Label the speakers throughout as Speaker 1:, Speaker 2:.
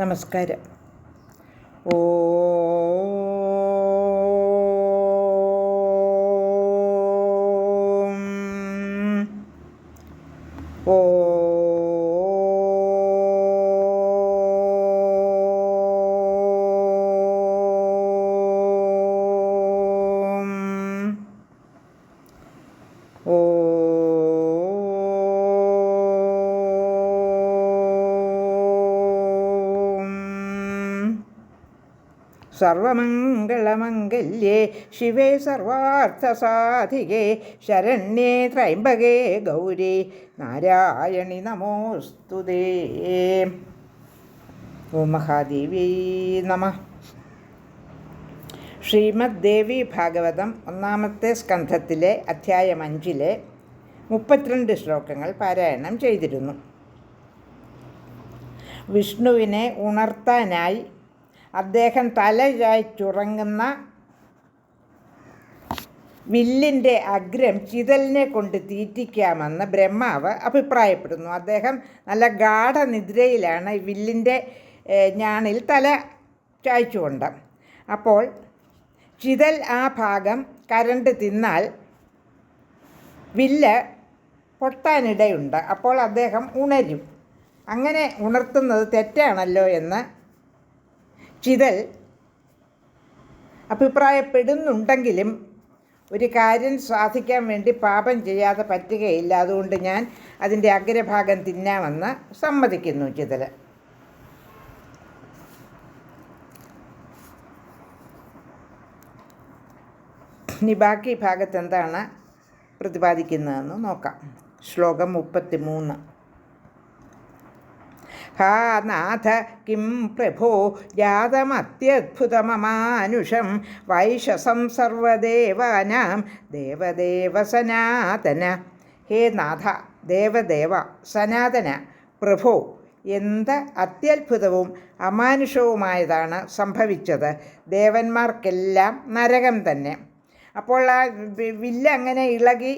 Speaker 1: നമസ്കാരം. സർവമംഗളമംഗല്യേ ശിവേ സർവാർത്ഥസാധികേ ശരണ്യേ ത്രൈംബകേ ഗൗരി നാരായണി നമോസ്തുതേ ഓം മഹാദേവി നമ. ശ്രീമദ് ദേവി ഭാഗവതം ഒന്നാമത്തെ സ്കന്ധത്തിലെ അധ്യായം അഞ്ചിലെ മുപ്പത്തിരണ്ട് ശ്ലോകങ്ങൾ പാരായണം ചെയ്തിരുന്നു. വിഷ്ണുവിനെ ഉണർത്താനായി അദ്ദേഹം തല ചായ്ച്ചുറങ്ങുന്ന വില്ലിന്റെ അഗ്രം ചിതലിനെ കൊണ്ട് തീറ്റിക്കാമെന്ന് ബ്രഹ്മാവ് അഭിപ്രായപ്പെടുന്നു. അദ്ദേഹം നല്ല ഗാഠനിദ്രയിലാണ് വില്ലിന്റെ ഞാണിൽ തല ചായ്ച്ചുകൊണ്ട്. അപ്പോൾ ചിതൽ ആ ഭാഗം കരണ്ട് തിന്നാൽ വില്ല് പൊട്ടാനിടയുണ്ട്. അപ്പോൾ അദ്ദേഹം ഉണരും. അങ്ങനെ ഉണർത്തുന്നത് തെറ്റാണല്ലോ എന്ന് ചിതൽ അഭിപ്രായപ്പെടുന്നുണ്ടെങ്കിലും ഒരു കാര്യം സാധിക്കാൻ വേണ്ടി പാപം ചെയ്യാതെ പറ്റുകയില്ല. അതുകൊണ്ട് ഞാൻ അതിന്റെ അഗ്രഭാഗം തിന്നാമെന്ന് സമ്മതിക്കുന്നു ചിതൽ ഇനി ബാക്കി ഭാഗത്ത് എന്താണ് പ്രതിപാദിക്കുന്നതെന്ന് നോക്കാം. ശ്ലോകം മുപ്പത്തി മൂന്ന് ഹാ നാഥ കിം പ്രഭോ ജാതമത്യദ്ഭുതമമാനുഷം വൈശസം സർവദേവാനാം ദേവദേവ സനാതന ഹേ നാഥ ദേവദേവ സനാതന പ്രഭോ എന്ത് അത്യത്ഭുതവും അമാനുഷവുമായതാണ് സംഭവിച്ചത്. ദേവന്മാർക്കെല്ലാം നരകം തന്നെ. അപ്പോൾ ആ വില്ല് അങ്ങനെ ഇളകി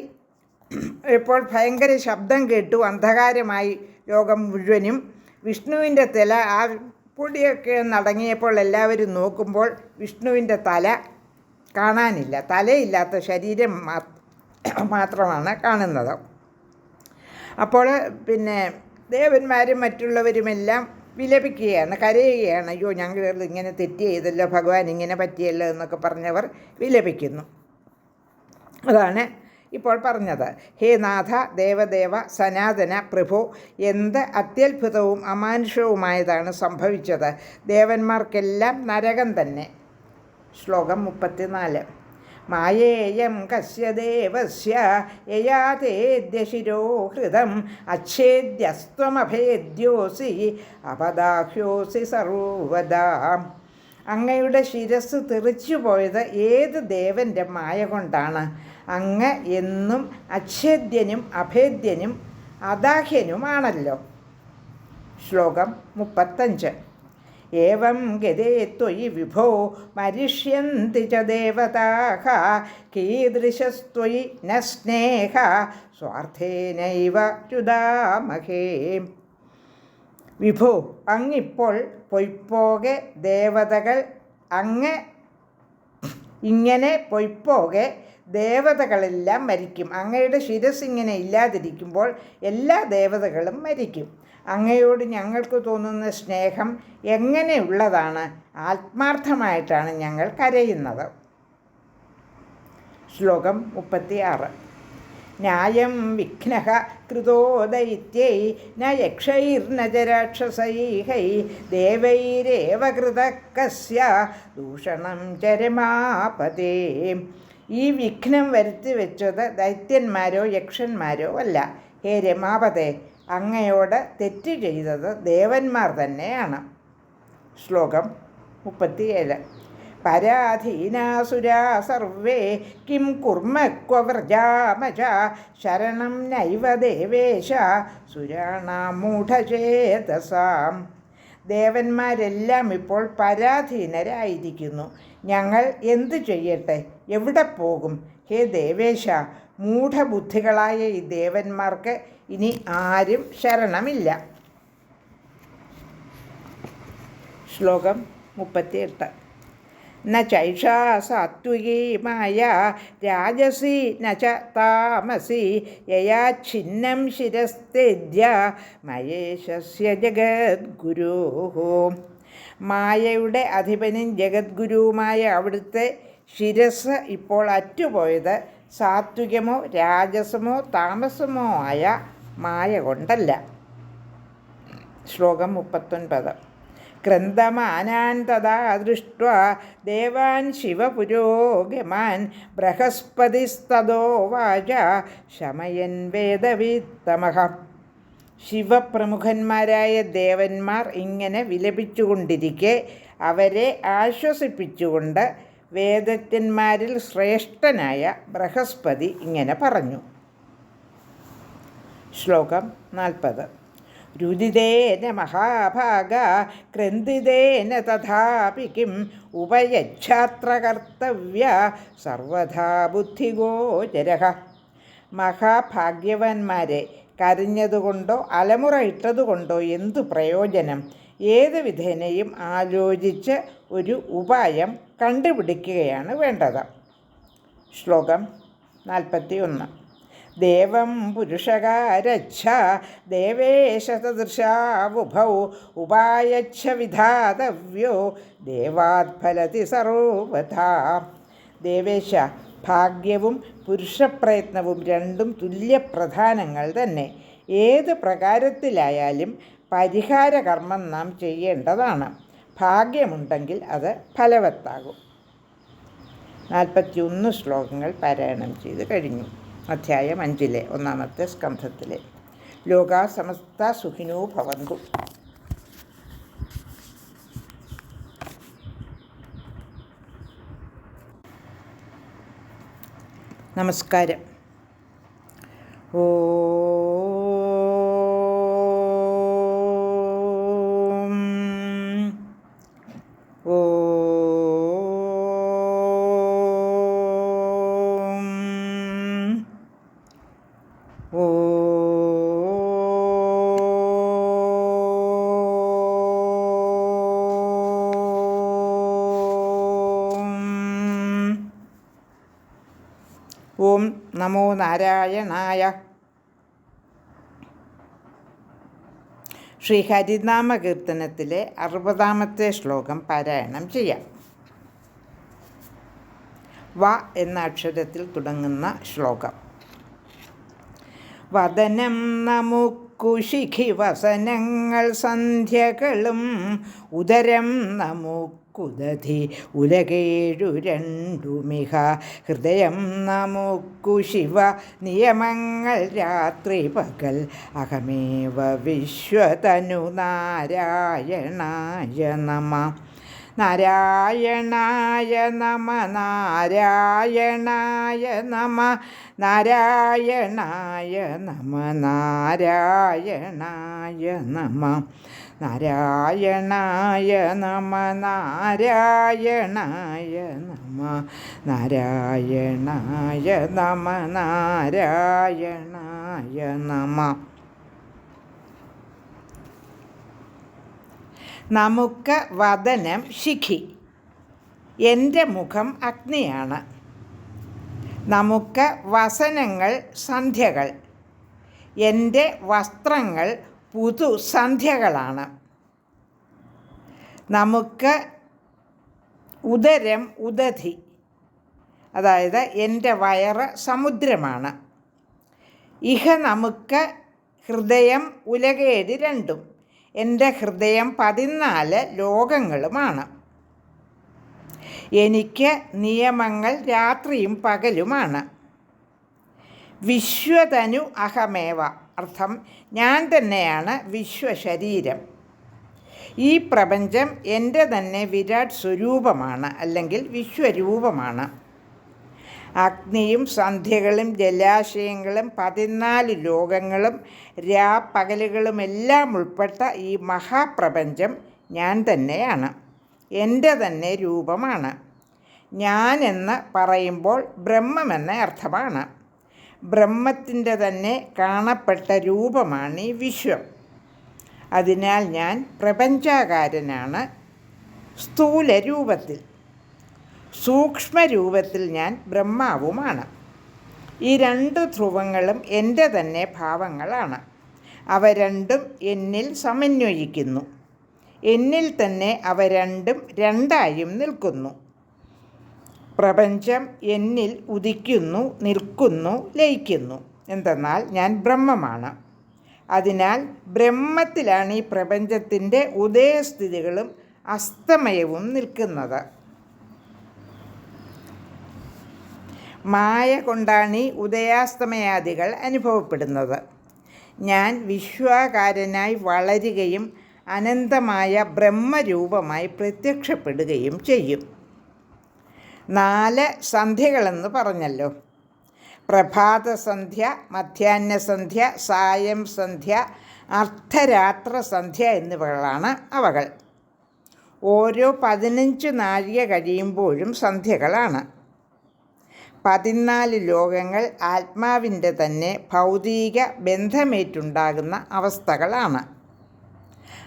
Speaker 1: ഇപ്പോൾ ഭയങ്കര ശബ്ദം കേട്ടു. അന്ധകാരമായി ലോകം മുഴുവനും. വിഷ്ണുവിന്റെ തല ആ പൊടിയൊക്കെ നടങ്ങിയപ്പോൾ എല്ലാവരും നോക്കുമ്പോൾ വിഷ്ണുവിന്റെ തല കാണാനില്ല. തലയില്ലാത്ത ശരീരം മാത്രമാണ് കാണുന്നത്. അപ്പോൾ പിന്നെ ദേവന്മാരും മറ്റുള്ളവരുമെല്ലാം വിലപിക്കുകയാണ് കരയുകയാണ്. അയ്യോ ഞങ്ങൾ ഇങ്ങനെ തെറ്റ് ചെയ്തല്ലോ ഭഗവാൻ ഇങ്ങനെ പറ്റിയല്ലോ എന്നൊക്കെ പറഞ്ഞവർ വിലപിക്കുന്നു. അതാണ് ഇപ്പോൾ പറഞ്ഞത്. ഹേ നാഥ ദേവദേവ സനാതന പ്രഭു എന്ത് അത്യത്ഭുതവും അമാനുഷവുമായതാണ് സംഭവിച്ചത്. ദേവന്മാർക്കെല്ലാം നരകം തന്നെ. ശ്ലോകം മുപ്പത്തിനാല്. മായേയം കസ്യ ദേവസ്യ യയാതേദ്യ അച്ഛേദ്യസ്ത്വമഭേദ്യോസി അപദാഹ്യോസി സർവദാ. അങ്ങയുടെ ശിരസ് തെറിച്ചു പോയത് ഏത് ദേവന്റെ മായ കൊണ്ടാണ്? അങ്ങ് എന്നും അച്ഛേദ്യനും അഭേദ്യനും അദാഹ്യനുമാണല്ലോ. ശ്ലോകം മുപ്പത്തഞ്ച്. ഏവം ഗതേ ത്വയി വിഭോ മരിഷ്യന്തി ച ദേവതാഹ കീദൃശസ്ത്വയി ന സ്നേഹ സ്വാർത്ഥേനൈവ ചുദാമഹേ വിഭോ അങ്ങിപ്പോൾ പൊയ്പോകെ ദേവതകൾ അങ്ങ് ഇങ്ങനെ പൊയ്പോകെ ദേവതകളെല്ലാം മരിക്കും. അങ്ങയുടെ ശിരസ് ഇങ്ങനെ ഇല്ലാതിരിക്കുമ്പോൾ എല്ലാ ദേവതകളും മരിക്കും. അങ്ങയോട് ഞങ്ങൾക്ക് തോന്നുന്ന സ്നേഹം എങ്ങനെയുള്ളതാണ്? ആത്മാർത്ഥമായിട്ടാണ് ഞങ്ങൾ കരയുന്നത്. ശ്ലോകം മുപ്പത്തി ആറ് ന്യായം വിഘ്ന കൃതോ ദൈത്യൈ ന യക്ഷൈർന ച രാക്ഷസൈഹൈ ദേവൈരേവ ദൂഷണം ചരമാപതേ. ഈ വിഘ്നം വരുത്തി വെച്ചത് ദൈത്യന്മാരോ യക്ഷന്മാരോ അല്ല. ഹേ രമാപതേ അങ്ങയോട് തെറ്റ് ചെയ്തത് ദേവന്മാർ തന്നെയാണ്. ശ്ലോകം മുപ്പത്തിയേഴ്. പരാധീനാസുരാ സർവേ കിം കുർമ്മ ക്വവ്രജാമജ ശരണം നൈവ ദേവേശ സുരാണാമൂഢചേതസാം. ദേവന്മാരെല്ലാം ഇപ്പോൾ പരാധീനരായിരിക്കുന്നു. ഞങ്ങൾ എന്തു ചെയ്യട്ടെ? എവിടെ പോകും? ഹേ ദേവേശ മൂഢബുദ്ധികളായ ഈ ദേവന്മാർക്ക് ഇനി ആരും ശരണമില്ല. ശ്ലോകം മുപ്പത്തിയെട്ട്. ന ചൈഷാ സാത്വികീ രാജസി ന ച താമസി യയാ ഛിന്നം ശിരസ്തേദ്യ മയേശസ്യ ജഗദ്ഗുരു. മായയുടെ അധിപനും ജഗദ്ഗുരുവുമായ അവിടുത്തെ ശിരസ് ഇപ്പോൾ അറ്റുപോയത് സാത്വികമോ രാജസമോ താമസമോ ആയ മായ കൊണ്ടല്ല. ശ്ലോകം മുപ്പത്തൊൻപത്. ക്രന്ദമാനാൻ തഥാ ദൃഷ്ട ദേവാൻ ശിവപുരോഗമാൻ ബൃഹസ്പതിസ്തോ വാച ശമയൻ വേദവിത്തമഹ. ശിവപ്രമുഖന്മാരായ ദേവന്മാർ ഇങ്ങനെ വിലപിച്ചുകൊണ്ടിരിക്കെ അവരെ ആശ്വസിപ്പിച്ചുകൊണ്ട് വേദജ്ഞന്മാരിൽ ശ്രേഷ്ഠനായ ബൃഹസ്പതി ഇങ്ങനെ പറഞ്ഞു. ശ്ലോകം നാൽപ്പത്. രുദിതേന മഹാഭാഗ ക്രന്ദിതേന തഥാപി കിം ഉപയച്ഛാത്രകർത്തവ്യ സർവഥാ ബുദ്ധിഗോചര മഹാഭാഗ്യവാന്മാരെ കരഞ്ഞതുകൊണ്ടോ അലമുറ ഇട്ടതുകൊണ്ടോ എന്തു പ്രയോജനം? ഏത് വിധേനയും ആലോചിച്ച് ഒരു ഉപായം കണ്ടുപിടിക്കുകയാണ് വേണ്ടത്. ശ്ലോകം നാൽപ്പത്തി ഒന്ന് ദേവം പുരുഷകാരച്ഛ ദേവേശതദൃശാവുഭൗ ഉപായച്ഛ വിധാതവ്യോ ദേവാത് ഫലതി സർവഥാ ദേവേശ ഭാഗ്യവും പുരുഷപ്രയത്നവും രണ്ടും തുല്യപ്രധാനങ്ങൾ തന്നെ. ഏത് പ്രകാരത്തിലായാലും പരിഹാരകർമ്മം നാം ചെയ്യേണ്ടതാണ്. ഭാഗ്യമുണ്ടെങ്കിൽ അത് ഫലവത്താകും. നാൽപ്പത്തിയൊന്ന് ശ്ലോകങ്ങൾ പാരായണം ചെയ്ത് കഴിഞ്ഞു. അധ്യായം അഞ്ചിലെ ഒന്നാമത്തെ സ്കന്ധത്തിലെ. ലോകാ സമസ്ത സുഖിനോ ഭവന്തു. നമസ്കാരം. ഓ നമോ നാരായണായ. ശ്രീ ഹരിനാമ കീർത്തനത്തിലെ അറുപതാമത്തെ ശ്ലോകം പാരായണം ചെയ്യാം. വ എന്ന അക്ഷരത്തിൽ തുടങ്ങുന്ന ശ്ലോകം. വദനം നമു കുശിഖി വസനങ്ങൾ സന്ധ്യകളും ഉദരം നമുക്കുദധി ഉലകേഴു രണ്ടുമിഹ ഹൃദയം നമുക്കു ശിവ. നിയമങ്ങൾ രാത്രി പകൽ. അഹമേവ വിശ്വതനു നാരായണായ നമ. നാരായണായ നമ നാരായണായ നമ. നാരായണായ നമ നാരായണായ നമ. നാരായണായ നമ നാരായണായ നമ നാരായണായ നമ നാരായണായ നമ. നമുക്ക് വദനം ശിഖി. എന്റെ മുഖം അഗ്നിയാണ്. നമുക്ക് വസനങ്ങൾ സന്ധ്യകൾ. എന്റെ വസ്ത്രങ്ങൾ പുതു സന്ധ്യകളാണ്. നമുക്ക് ഉദരം ഉദധി അതായത് എന്റെ വയറ് സമുദ്രമാണ്. ഇഹ നമുക്ക് ഹൃദയം ഉലകേടി രണ്ടും എന്റെ ഹൃദയം പതിനാല് ലോകങ്ങളുമാണ്. എനിക്ക് നിയമങ്ങൾ രാത്രിയും പകലുമാണ്. വിശ്വതനു അഹമേവ. അർത്ഥം ഞാൻ തന്നെയാണ് വിശ്വശരീരം. ഈ പ്രപഞ്ചം എന്റെ തന്നെ വിരാട് സ്വരൂപമാണ് അല്ലെങ്കിൽ വിശ്വരൂപമാണ്. അഗ്നിയും സന്ധ്യകളും ജലാശയങ്ങളും പതിനാല് ലോകങ്ങളും രാപ്പകലുകളുമെല്ലാം ഉൾപ്പെട്ട ഈ മഹാപ്രപഞ്ചം ഞാൻ തന്നെയാണ്. എന്റെ തന്നെ രൂപമാണ്. ഞാൻ എന്ന് പറയുമ്പോൾ ബ്രഹ്മമെന്ന അർത്ഥമാണ്. ബ്രഹ്മത്തിന്റെ തന്നെ കാണപ്പെട്ട രൂപമാണ് ഈ വിശ്വം. അതിനാൽ ഞാൻ പ്രപഞ്ചാകാരനാണ് സ്ഥൂല രൂപത്തിൽ സൂക്ഷ്മരൂപത്തിൽ ഞാൻ ബ്രഹ്മാവുമാണ്. ഈ രണ്ട് ധ്രുവങ്ങളും എന്റെ തന്നെ ഭാവങ്ങളാണ്. അവ രണ്ടും എന്നിൽ സമന്വയിക്കുന്നു. എന്നിൽ തന്നെ അവ രണ്ടും രണ്ടായും നിൽക്കുന്നു. പ്രപഞ്ചം എന്നിൽ ഉദിക്കുന്നു നിൽക്കുന്നു ലയിക്കുന്നു. എന്തെന്നാൽ ഞാൻ ബ്രഹ്മമാണ്. അതിനാൽ ബ്രഹ്മത്തിലാണ് ഈ പ്രപഞ്ചത്തിന്റെ ഉദയസ്ഥിതികളും അസ്തമയവും നിൽക്കുന്നത്. മായ കൊണ്ടാണ് ഈ ഉദയാസ്തമയാദികൾ അനുഭവപ്പെടുന്നത്. ഞാൻ വിശ്വാകാരനായി വളരുകയും അനന്തമായ ബ്രഹ്മരൂപമായി പ്രത്യക്ഷപ്പെടുകയും ചെയ്യും. നാല് സന്ധ്യകളെന്ന് പറഞ്ഞല്ലോ. പ്രഭാത സന്ധ്യ മധ്യാഹ്ന സന്ധ്യ സായം സന്ധ്യ അർദ്ധരാത്ര സന്ധ്യ എന്നിവകളാണ് അവകൾ. ഓരോ പതിനഞ്ച് നാഴിക കഴിയുമ്പോഴും സന്ധ്യകളാണ്. പതിനാല് ലോകങ്ങൾ ആത്മാവിന്റെ തന്നെ ഭൗതിക ബന്ധമേറ്റുണ്ടാകുന്ന അവസ്ഥകളാണ്.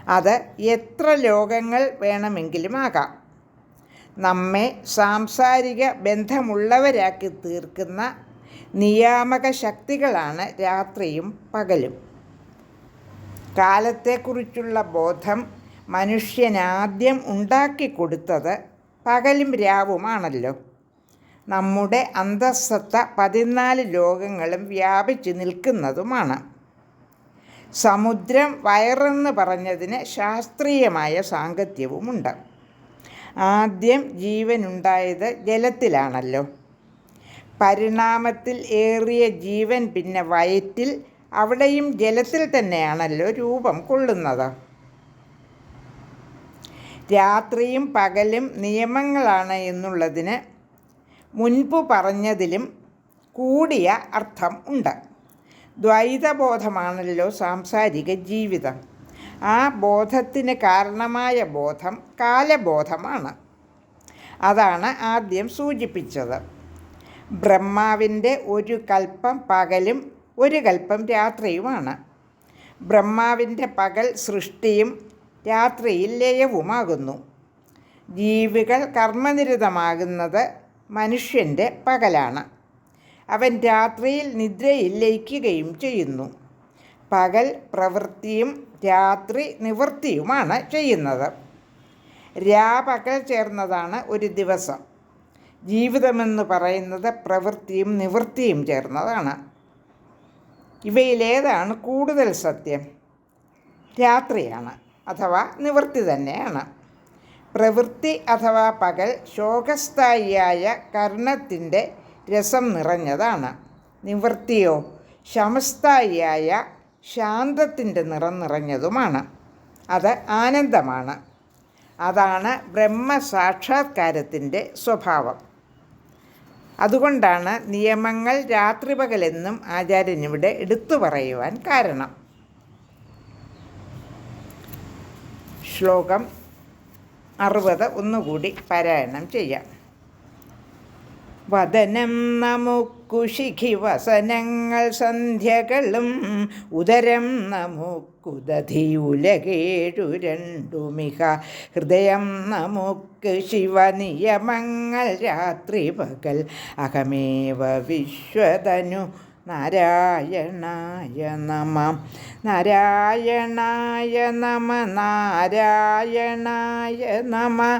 Speaker 1: അത് എത്ര ലോകങ്ങൾ വേണമെങ്കിലും ആകാം. നമ്മെ സാംസാരിക ബന്ധമുള്ളവരാക്കി തീർക്കുന്ന നിയാമക ശക്തികളാണ് രാത്രിയും പകലും. കാലത്തെക്കുറിച്ചുള്ള ബോധം മനുഷ്യനാദ്യം ഉണ്ടാക്കിക്കൊടുത്തത് പകലും രാവുമാണല്ലോ. നമ്മുടെ അന്തസ്സത്ത പതിനാല് ലോകങ്ങളും വ്യാപിച്ചു നിൽക്കുന്നതുമാണ്. സമുദ്രം വയറെന്ന് പറഞ്ഞതിന് ശാസ്ത്രീയമായ സാങ്കത്യവുമുണ്ട്. ആദ്യം ജീവനുണ്ടായത് ജലത്തിലാണല്ലോ. പരിണാമത്തിൽ ഏറിയ ജീവൻ പിന്നെ വയറ്റിൽ അവിടെയും ജലത്തിൽ തന്നെയാണല്ലോ രൂപം കൊള്ളുന്നത്. രാത്രിയും പകലും നിയമങ്ങളാണ് എന്നുള്ളതിന് മുൻപ് പറഞ്ഞതിലും കൂടിയ അർത്ഥം ഉണ്ട്. ദ്വൈതബോധമാണല്ലോ സാംസാരിക ജീവിതം. ആ ബോധത്തിന് കാരണമായ ബോധം കാലബോധമാണ്. അതാണ് ആദ്യം സൂചിപ്പിച്ചത്. ബ്രഹ്മാവിന്റെ ഒരു കൽപ്പം പകലും ഒരു കൽപ്പം രാത്രിയുമാണ്. ബ്രഹ്മാവിന്റെ പകൽ സൃഷ്ടിയും രാത്രിയിൽ ലയവുമാകുന്നു. ജീവികൾ കർമ്മനിരതമാകുന്നത് മനുഷ്യന്റെ പകലാണ്. അവൻ രാത്രിയിൽ നിദ്രയിൽ ലയിക്കുകയും ചെയ്യുന്നു. പകൽ പ്രവൃത്തിയും രാത്രി നിവൃത്തിയുമാണ് ചെയ്യുന്നത്. രാപകൽ ചേർന്നതാണ് ഒരു ദിവസം. ജീവിതമെന്ന് പറയുന്നത് പ്രവൃത്തിയും നിവൃത്തിയും ചേർന്നതാണ്. ഇവയിലേതാണ് കൂടുതൽ സത്യം. രാത്രിയാണ് അഥവാ നിവൃത്തി തന്നെയാണ്. പ്രവൃത്തി അഥവാ പകൽ ശോകസ്ഥായിയായ കർണത്തിന്റെ രസം നിറഞ്ഞതാണ്. നിവൃത്തിയോ ശമസ്ഥായിയായ ശാന്തത്തിന്റെ നിറം നിറഞ്ഞതുമാണ്. അത് ആനന്ദമാണ്. അതാണ് ബ്രഹ്മസാക്ഷാത്കാരത്തിന്റെ സ്വഭാവം. അതുകൊണ്ടാണ് നിയമങ്ങൾ രാത്രി രാത്രിപകലെന്നും ആചാര്യനിവിടെ എടുത്തു പറയുവാൻ കാരണം. ശ്ലോകം അറുപത് ഒന്നുകൂടി പാരായണം ചെയ്യാം. വദനം നമുക്കുശിഖി വസനങ്ങൾ സന്ധ്യകളും ഉദരം നമുക്കുദധി നമുക്കുദധിയുലകേഴു രണ്ടുമിക ഹൃദയം നമുക്ക് ശിവനിയമങ്ങൾ രാത്രി പകൽ അഹമേവ വിശ്വതനു. നാരായണായ നമ. നാരായണായ നമ. നാരായണായ നമ.